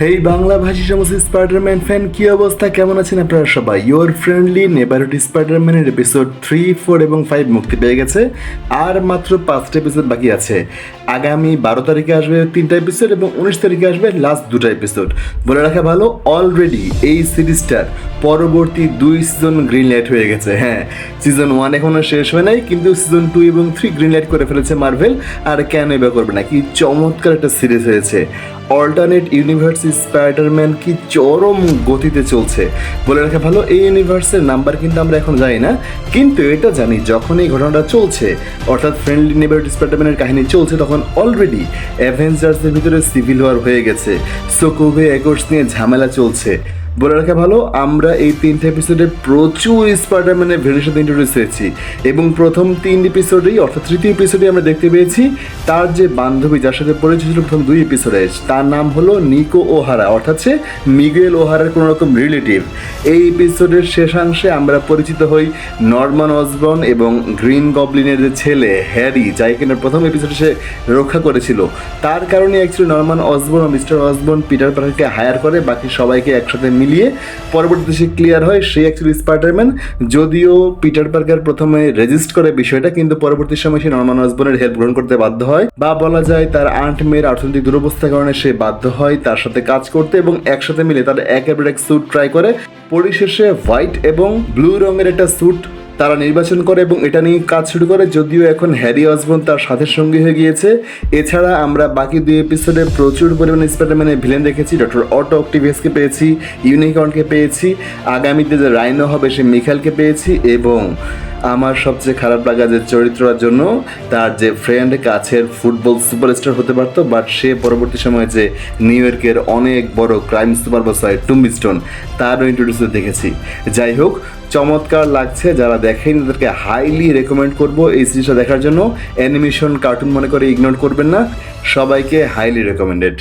হেই বাংলা ভাষী সমস্ত Spiderman fan কি অবস্থা? কেমন আছেন আপনারা সবাই? ইয়োর ফ্রেন্ডলি নেবারহুড স্পাইডারম্যানের এপিসোড থ্রি ফোর এবং ফাইভ মুক্তি পেয়ে গেছে। আর মাত্র পাঁচটা এপিসোড বাকি আছে। আগামী বারো তারিখে আসবে তিনটা এপিসোড এবং উনিশ তারিখে আসবে লাস্ট দুটো এপিসোড বলে রাখা ভালো অলরেডি এই সিরিজটার পরবর্তী দুই সিজন গ্রিন লাইট হয়ে গেছে। হ্যাঁ সিজন ওয়ান এখনও শেষ হয় নাই, কিন্তু সিজন টু এবং থ্রি গ্রিন লাইট করে ফেলেছে মার্ভেল আর কেন এবার করবে না, কি চমৎকার একটা সিরিজ হয়েছে। অল্টারনেট ইউনিভার্স স্পাইডারম্যান কি চরম গতিতে চলছে। বলে রাখা ভালো, এই ইউনিভার্সের নাম্বার কিন্তু আমরা এখন জানি না, কিন্তু এটা জানি যখন এই ঘটনাটা চলছে, অর্থাৎ ফ্রেন্ডলি নেবার স্পাইডারম্যানের কাহিনী চলছে, তখন অলরেডি অ্যাভেঞ্জার্সের ভিতরে সিভিল ওয়ার হয়ে গেছে। সোকোভে একর্স নিয়ে ঝামেলা চলছে। বলে রাখা ভালো, আমরা এই তিনটে এপিসোডে প্রচুর স্পাইডারম্যানের ভেরিয়ের সাথে ইন্ট্রোডিউস হয়েছি। এবং প্রথম তিন এপিসোডেই অর্থাৎ তৃতীয় এপিসোডে আমরা দেখতে পেয়েছি, তার যে বান্ধবী যার সাথে পরিচয় ছিল প্রথম দুই এপিসোডে তার নাম হলো নিকো ওহারা, অর্থাৎ সে মিগুয়েল ওহারার কোনো রকম রিলেটিভ এই এপিসোডের শেষাংশে আমরা পরিচিত হই নর্মান অসবর্ন এবং গ্রিন গবলিনের যে ছেলে, হ্যারি, যাই কিনা প্রথম এপিসোডে সে রক্ষা করেছিল। তার কারণে actually Norman Osborn mister Osborn Peter পার্কারকে hire করে, বাকি সবাইকে একসাথে মিলিয়ে পরবর্তীতে সে ক্লিয়ার হয়, সে অ্যাকচুয়ালি স্পাইডারম্যান যদিও পিটার পার্কার প্রথমে রেজিস্ট করে বিষয়টা, কিন্তু পরবর্তী সময় সে নর্মান অসবর্নের হেল্প গ্রহণ করতে বাধ্য হয়। বা বলা যায় তার আন্ট মেয়ের অর্থনৈতিক দুরবস্থার কারণে সে বাধ্য হয় তার সাথে কাজ করতে এবং একসাথে মিলে তার একের পর এক স্যুট ট্রাই করে। পরিশেষে হোয়াইট এবং ব্লু রঙের একটা স্যুট তারা নির্বাচন করে এবং এটা নিয়ে কাজ শুরু করে, যদিও এখন হ্যারি অসবর্ন তার সাথে সঙ্গী হয়ে গিয়েছে। এছাড়া আমরা বাকি দুই এপিসোডে প্রচুর পরিমাণে স্পাইডারম্যানের ভিলেন দেখেছি ডক্টর অটো অক্টিভিয়াসকে পেয়েছি ইউনিকর্নকে পেয়েছি, আগামীতে যে রাইনো হবে সে মিখালকে পেয়েছি এবং আমার সবচেয়ে খারাপ লাগা যে চরিত্রটার জন্য তার যে ফ্রেন্ড কাছের ফুটবল সুপারস্টার হতে পারতো বাট সে পরবর্তী সময়ে যে নিউ ইয়র্কের অনেক বড় ক্রাইম সুপার বস হয় টুম্বিস্টোন তারও ইন্ট্রোডিউস দেখেছি। যাই হোক, চমৎকার লাগছে যারা দেখেন তাদেরকে হাইলি রেকমেন্ড করব এই সিরিজটা দেখার জন্য। অ্যানিমেশন কার্টুন মনে করে ইগনোর করবেন না। সবাইকে হাইলি রেকমেন্ডেড